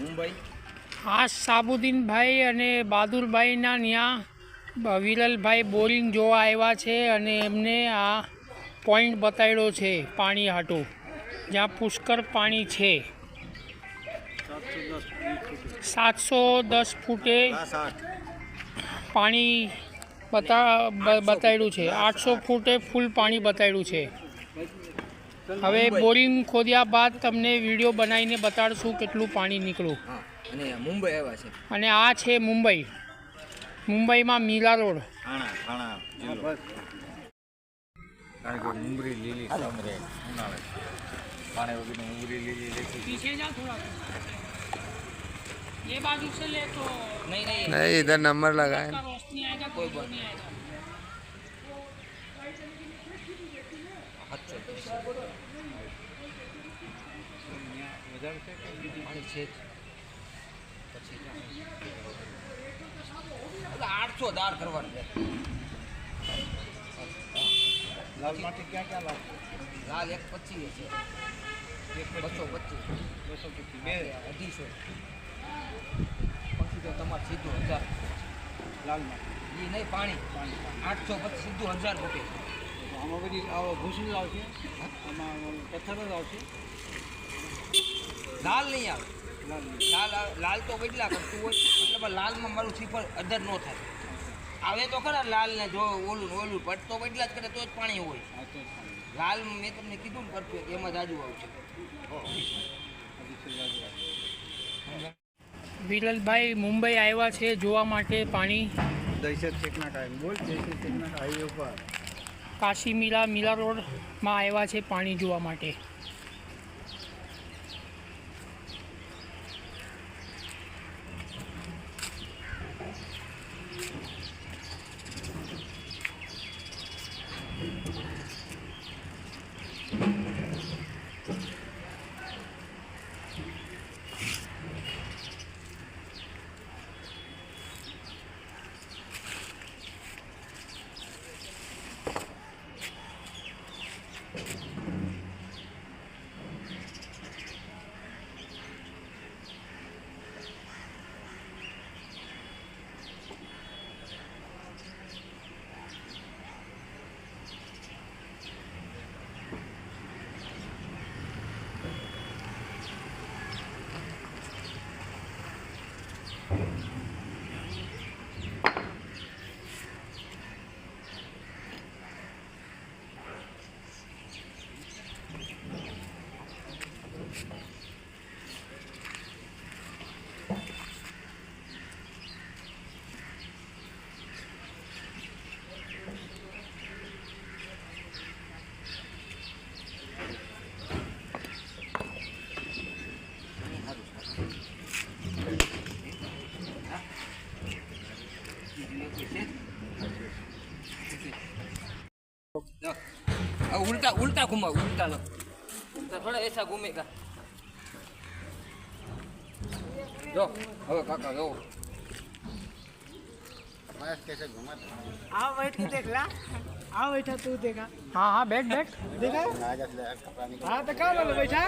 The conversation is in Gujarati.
મુંબઈ. આ સાબુદ્દીનભાઈ અને બહાદુરભાઈના ત્યાં વિરલભાઈ બોરિંગ જોવા આવ્યા છે અને એમને આ પોઈન્ટ બતાવ્યો છે પાણી હાટું. જ્યાં પુષ્કળ પાણી છે. સાતસો દસ ફૂટે પાણી બતા બતાવ્યું છે. આઠસો ફૂટે ફૂલ પાણી બતાવ્યું છે. હવે બોરિંગ ખોદ્યા બાદ તમને વિડીયો બનાવીને બતાડશું કેટલું પાણી નીકળ્યું હા અને મુંબઈ આવ્યા છે અને આ છે મુંબઈ મુંબઈમાં મીરા રોડ થાણા થાણા જિલ્લો કારણ કે મુંબરી લીલી સમરે ઉનાળે પાણી વગરની મુંબરી લીલી લેખી पीछे जा थोड़ा ये बाजू से ले तो નહીં નહીં नहीं इधर नंबर लगा है का रोशनी आएगा कोई बोल नहीं સાતચો છે આઠસો દાર કરવાની લાલ માટી ક્યાં ક્યાં લાગશે લાલ એક પચીસ છે બસો પચીસ બસો પચીસ બે અઢીસો પછી તો તમારે સીધું હજાર લાલ માટી એ નહીં પાણી પાણી. આઠસો પચીસ, સીધું હજાર રૂપિયા. આમાં બધી આવો ભૂસું આવશે આમાં પથ્થર જ આવશે. લાલ નહીં આવે. લાલ લાલ આવે- લાલ તો કેટલા કરતું હોય મતલબ લાલમાં મારું સિફર અધર ન થાય. આવે તો ખરા લાલ ને જો ઓલું ઓલું પટ તો બદલા જ કરે તો જ પાણી હોય. લાલ મેં તમને કીધું ને કરતું એમાં જાજુ આવશે. વિરલભાઈ મુંબઈ આવ્યા છે જોવા માટે પાણી? દહેશત ચેકના ટાઈમ બોલ દહેશત ચેકના હાઈવે ઉપર. કાશી મીરા મીરા રોડમાં આવ્યા છે પાણી જોવા માટે. उल्टा उल्टा घुमाओ उल्टा लो उल्टा थोड़ा ऐसा घूमेगा જો હવે કાકા જો आओ बैठ के देख ला आओ बैठा तू देखा હા હા બેઠ બેઠ देखा हाँ तो कहाँ वाला बैठा